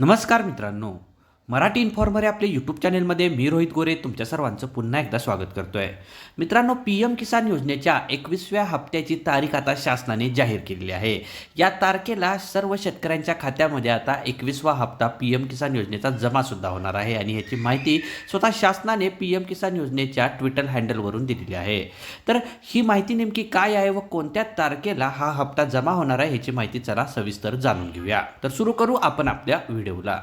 नमस्कार मित्रांनो. मराठी इन्फॉर्मर या आपल्या यूट्यूब चॅनेलमध्ये मी रोहित गोरे तुमच्या सर्वांचं पुन्हा एकदा स्वागत करतो आहे मित्रांनो पी एम किसान योजनेच्या एकवीसव्या हप्त्याची तारीख आता शासनाने जाहीर केलेली आहे. या तारखेला सर्व शेतकऱ्यांच्या खात्यामध्ये आता एकवीसवा हप्ता पी एम किसान योजनेचा जमासुद्धा होणार आहे आणि ह्याची माहिती स्वतः शासनाने पी एम किसान योजनेच्या ट्विटर हँडलवरून दिलेली आहे. तर ही माहिती नेमकी काय आहे व कोणत्या तारखेला हा हप्ता जमा होणार आहे ह्याची माहिती चला सविस्तर जाणून घेऊया. तर सुरू करू आपण आपल्या व्हिडिओला.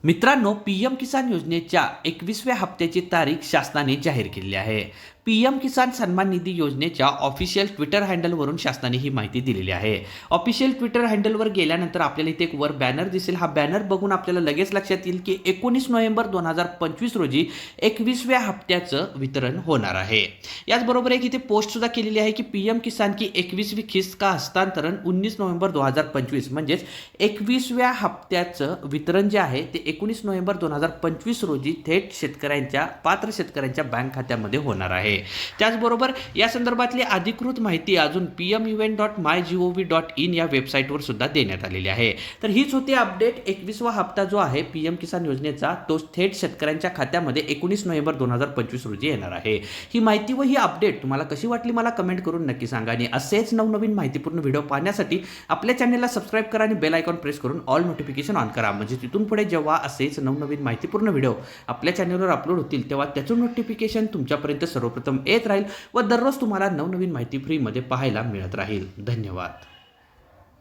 मित्रांनो पी एम किसान योजनेच्या एकवीसव्या हप्त्याची तारीख शासनाने जाहीर केली आहे. पी एम किसान सन्मान निधी योजनेच्या ऑफिशियल ट्विटर हँडलवरून शासनाने ही माहिती दिलेली आहे. ऑफिशियल ट्विटर हँडलवर गेल्यानंतर आपल्याला इथे एक वर बॅनर दिसेल. हा बॅनर बघून आपल्याला लगेच लक्षात येईल की एकोणीस नोव्हेंबर दोन हजार पंचवीस रोजी एकवीसव्या हप्त्याचं वितरण होणार आहे. याचबरोबर एक इथे पोस्ट सुद्धा केलेली आहे की पी एम किसान की एकवीसवी खिस्त का हस्तांतरण उन्नीस नोव्हेंबर दोन हजार पंचवीस म्हणजेच एकवीसव्या हप्त्याचं वितरण जे आहे ते एकोणीस नोव्हेंबर दोन हजार पंचवीस रोजी थेट शेतकऱ्यांच्या पात्र शेतकऱ्यांच्या बँक खात्यामध्ये होणार आहे. त्याचबरोबर या संदर्भातली अधिकृत माहिती अजून P M event dot my G O V dot in या वेबसाईटवर सुद्धा देण्यात आलेली आहे. तर हीच होती अपडेट एकवीसवा हप्ता जो आहे पी एम किसान योजनेचा तो थेट शेतकऱ्यांच्या खात्यामध्ये एकोणीस नोव्हेंबर दोन हजार पंचवीस रोजी येणार आहे. ही माहिती व ही अपडेट तुम्हाला कशी वाटली मला कमेंट करून नक्की सांगा. आणि असेच नवनवीन माहितीपूर्ण व्हिडिओ पाहण्यासाठी आपल्या चॅनलला सबस्क्राईब करा आणि बेल आयकॉन प्रेस करून ऑल नोटिफिकेशन ऑन करा. म्हणजे तिथून पुढे जेव्हा असेच नवनवीन माहितीपूर्ण व्हिडिओ आपल्या चॅनलवर अपलोड होतील तेव्हा त्याचं नोटिफिकेशन तुमच्यापर्यंत सर्वप्रथम येत राहील व दररोज तुम्हाला नवनवीन माहिती फ्रीमध्ये पाहायला मिळत राहील. धन्यवाद.